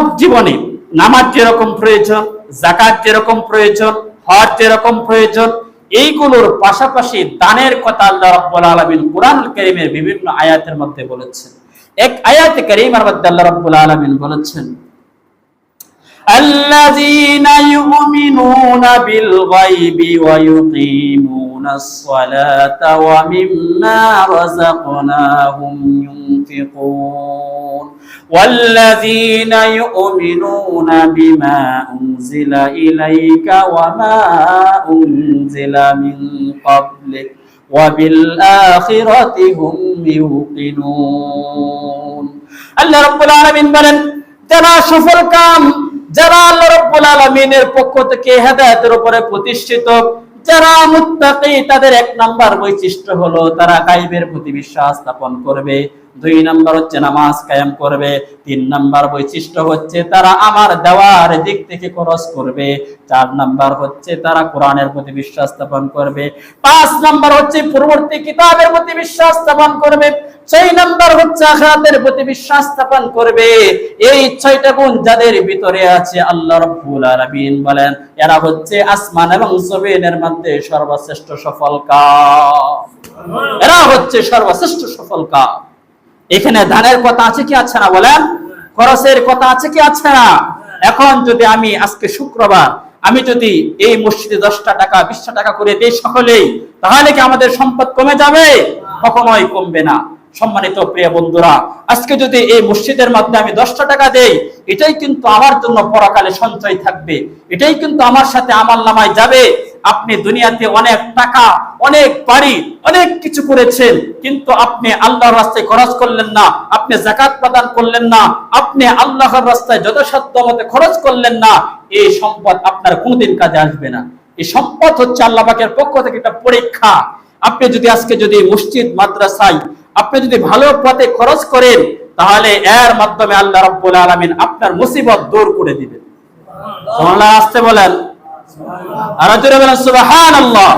মানব জীবনে নামাজ যেরকম প্রয়োজন জাকাত যেরকম প্রয়োজন, হজ যেরকম প্রয়োজন, এইগুলোর পাশাপাশি দানের কথা আল্লাহ রাব্বুল আলামিন কোরআন কারীমের বিভিন্ন আয়াতের মধ্যে বলেছেন। এক আয়াতে কারীমার মধ্যে আল্লাহ রাব্বুল আলামিন বলেছেন الذين يؤمنون بالغيب ويقيمون الصلاة ومما رزقناهم ينفقون والذين يؤمنون بما أنزل إليك وما أنزل من قبلك وبالآخرة هم يوقنون. الله رب العالمين بلن যারা সফল যারা আল্লাহ রাব্বুল আলামিনের পক্ষ থেকে হেদায়েতের উপরে প্রতিষ্ঠিত, যারা মুত্তাকি, তাদের এক নাম্বার বৈশিষ্ট্য হলো তারা গায়বের প্রতি বিশ্বাস স্থাপন করবে। দুই নাম্বার হচ্ছে নামাজ কায়েম করবে। তিন নাম্বার বৈশিষ্ট্য হচ্ছে তারা আমার দেওয়ার দিক থেকে খরচ করবে। চার নাম্বার হচ্ছে তারা কোরআনের প্রতি বিশ্বাস স্থাপন করবে। পাঁচ নাম্বার হচ্ছে পূর্ববর্তী কিতাবের প্রতি বিশ্বাস স্থাপন করবে। ছয় নাম্বার হচ্ছে আখিরাতের প্রতি বিশ্বাস স্থাপন করবে। এই ছয়টা গুণ যাদের ভিতরে আছে আল্লাহ রাব্বুল আলামিন বলেন, এরা হচ্ছে আসমান এবং জমিনের মধ্যে সর্বশ্রেষ্ঠ সফল কাম এরা হচ্ছে সর্বশ্রেষ্ঠ সফল কাম এখানে ধানের কথা আছে কি আছে না বলেন? খরচের কথা আছে কি আছে না? এখন যদি আমি আজকে শুক্রবার, আমি যদি এই মসজিদে দশটা টাকা, বিশটা টাকা করে দিই সকলেই, তাহলে কি আমাদের সম্পদ কমে যাবে? কখনোই কমবে না। সম্মানিত প্রিয় বন্ধুরা, আজকে যদি এই মসজিদের মধ্যে আমি দশটা টাকা দেই, এটাই কিন্তু আমার জন্য পরকালে সঞ্চয় থাকবে। এটাই কিন্তু আমার সাথে আমার নামায় যাবে। আপনি দুনিয়াতে অনেক টাকা, অনেক বাড়ি, অনেক কিছু করেছেন, কিন্তু আপনি আল্লাহর রাস্তায় খরচ করলেন না, আপনি জাকাত প্রদান করলেন না, আপনি আল্লাহর রাস্তায় যথাসাধ্য মতে খরচ করলেন না, এই সম্পদ আপনার কোনোদিন কাজে আসবে না। এই সম্পদ হচ্ছে আল্লাহ পাকের পক্ষ থেকে একটা পরীক্ষা। আপনি যদি আজকে যদি মসজিদ, মাদ্রাসায় আপনি যদি ভালো পথে খরচ করেন তাহলে এর মাধ্যমে আল্লাহ রাব্বুল আলামিন আপনার মুসিবত দূর করে দিবেন। সুবহানাল্লাহ। আসতে বলেন। আর বলেন সুবহানাল্লাহ।